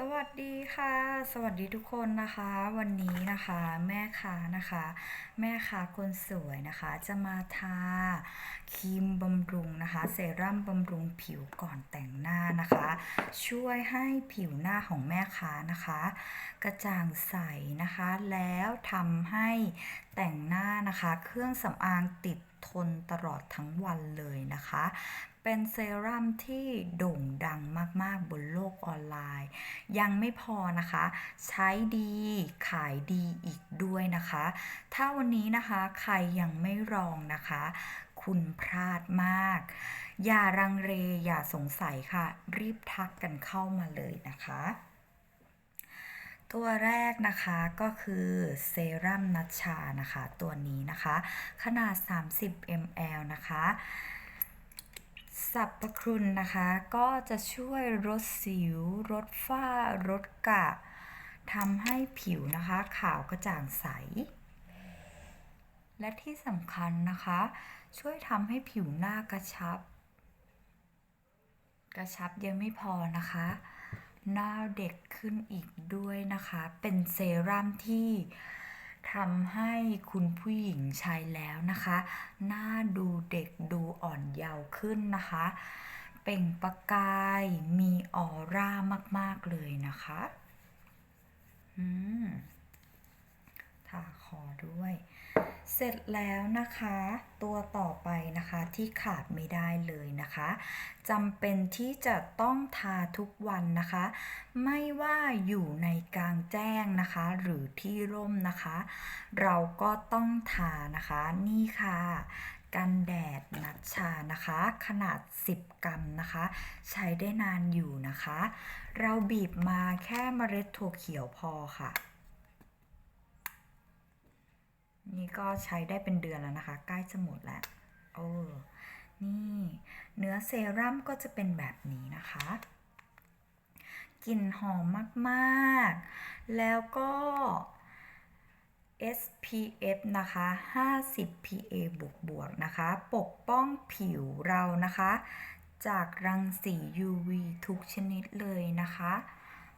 สวัสดีค่ะ สวัสดีทุกคนนะคะ วันนี้นะคะแม่ค้านะคะ แม่ค้าคนสวยนะคะ จะมาทาครีมบำรุงนะคะ เซรั่มบำรุงผิวก่อนแต่งหน้านะคะ ช่วยให้ผิวหน้าของแม่ค้านะคะ กระจ่างใสนะคะ แล้วทำให้แต่งหน้านะคะ เครื่องสำอางติด ทนตลอดทั้งวันเลยนะคะ เป็นเซรั่มที่โด่งดังมากๆบนโลกออนไลน์ ยังไม่พอนะคะ ใช้ดีขายดีอีกด้วยนะคะ ถ้าวันนี้นะคะใครยังไม่ลองนะคะ คุณพลาดมาก อย่ารังเลอย่าสงสัยค่ะ รีบทักกันเข้ามาเลยนะคะ ตัวแรกนะคะก็คือเซรั่มนัชชานะคะ ตัวนี้นะคะ ขนาด 30 ml นะคะสรรพคุณนะคะ ก็จะช่วยลดสิวลดฝ้าลดกระทำให้ผิวนะคะ ขาวกระจ่างใส และที่สำคัญนะคะ ช่วยทำให้ผิวหน้ากระชับ กระชับยังไม่พอนะคะ หน้าเด็กขึ้นอีกด้วยนะคะ เป็นเซรั่มที่ทำให้คุณผู้หญิงใช้แล้วนะคะ หน้าดูเด็กดูอ่อนเยาว์ขึ้นนะคะ เปล่งประกายมีออร่ามาก ๆ เลยนะคะ อืมทาคอด้วย เสร็จแล้วนะคะ ตัวต่อไปนะคะที่ขาดไม่ได้เลยนะคะจำเป็นที่จะต้องทาทุกวันนะคะ ไม่ว่าอยู่ในกลางแจ้งนะคะ หรือที่ร่มนะคะ เราก็ต้องทานะคะนี่ค่ะกันแดดนัชชานะคะ ขนาด 10 กรัมนะคะ ใช้ได้นานอยู่นะคะ เราบีบมาแค่เมล็ดถั่วเขียวพอค่ะ นี่ก็ใช้ได้เป็นเดือนแล้วนะคะ ใกล้จะหมดแล้วโอ้นี่เนื้อเซรั่มก็จะเป็นแบบนี้นะคะกลิ่นหอมมาก ๆ แล้วก็ SPF นะคะ 50 PA บวกบวกนะคะ ปกป้องผิวเรานะคะ จากรังสี UV ทุกชนิดเลยนะคะ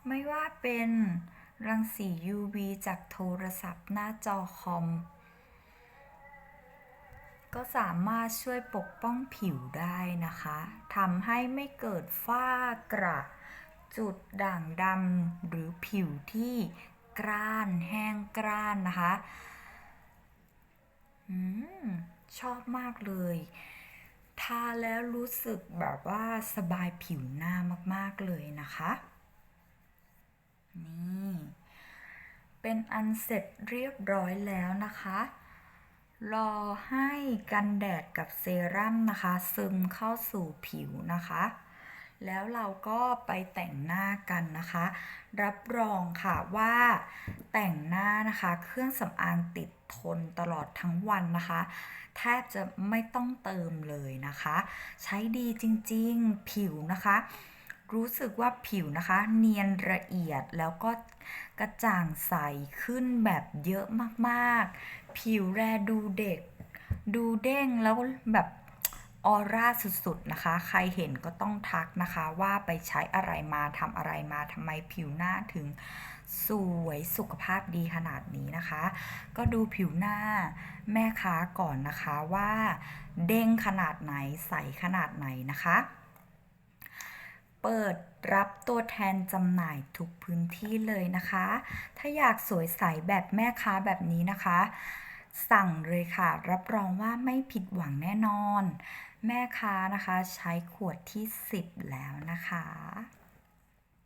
ไม่ว่าเป็นรังสี UV จากโทรศัพท์หน้าจอคอม ก็สามารถช่วยปกป้องผิวได้นะคะทำให้ไม่เกิดฝ้ากระ จุดด่างดำหรือผิวที่กร้านแห้งกร้านนะคะอชอบมากเลยทาแล้วรู้สึกแบบว่าสบายผิวหน้ามาก ๆ เลยนะคะ นี่ เป็นอันเสร็จเรียบร้อยแล้วนะคะ รอให้กันแดดกับเซรั่มนะคะ ซึมเข้าสู่ผิวนะคะ แล้วเราก็ไปแต่งหน้ากันนะคะ รับรองค่ะว่าแต่งหน้านะคะ เครื่องสำอางติดทนตลอดทั้งวันนะคะแทบจะไม่ต้องเติมเลยนะคะ ใช้ดีจริงๆผิวนะคะ รู้สึกว่าผิวนะคะ เนียนละเอียดแล้วก็กระจ่างใสขึ้นแบบเยอะมากๆ ผิวแลดูเด็ก ดูเด้งแล้วแบบออร่าสุดๆนะคะ ใครเห็นก็ต้องทักนะคะว่าไปใช้อะไรมาทำอะไรมาทำไมผิวหน้าถึงสวยสุขภาพดีขนาดนี้นะคะ ก็ดูผิวหน้าแม่ค้าก่อนนะคะว่าเด้งขนาดไหนใสขนาดไหนนะคะ เปิดรับตัวแทนจำหน่ายทุกพื้นที่เลยนะคะ ถ้าอยากสวยใสแบบแม่ค้าแบบนี้นะคะ สั่งเลยค่ะ รับรองว่าไม่ผิดหวังแน่นอน แม่ค้านะคะใช้ขวดที่ 10 แล้วนะคะ